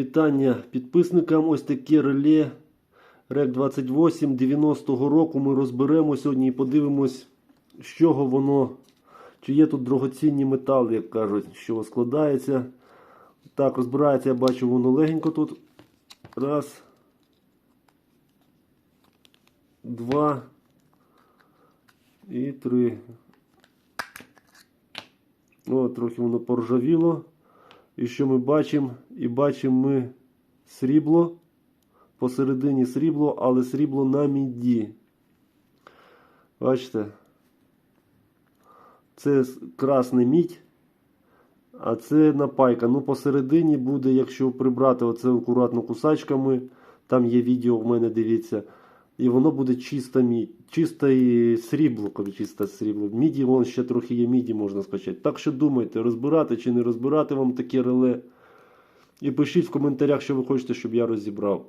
Вітання підписникам. Ось таке реле REC 28 90-го року. Ми розберемо сьогодні і подивимось, з чого воно, чи є тут дорогоцінні метали, як кажуть, з чого складається. Так, розбирається, я бачу, воно легенько тут. Раз. Два. І три. О, трохи воно поржавіло. І що ми бачимо? І бачимо ми срібло. Посередині срібло, але срібло на міді. Бачите? Це красне мідь, а це напайка. Ну, посередині буде, якщо прибрати оце акуратно кусачками. Там є відео в мене, дивіться. І воно буде чиста мідь. Чисте срібло, чисте срібло. Міді, вон ще трохи є міді, можна скачати. Так що думайте, розбирати чи не розбирати вам таке реле. І пишіть в коментарях, що ви хочете, щоб я розібрав.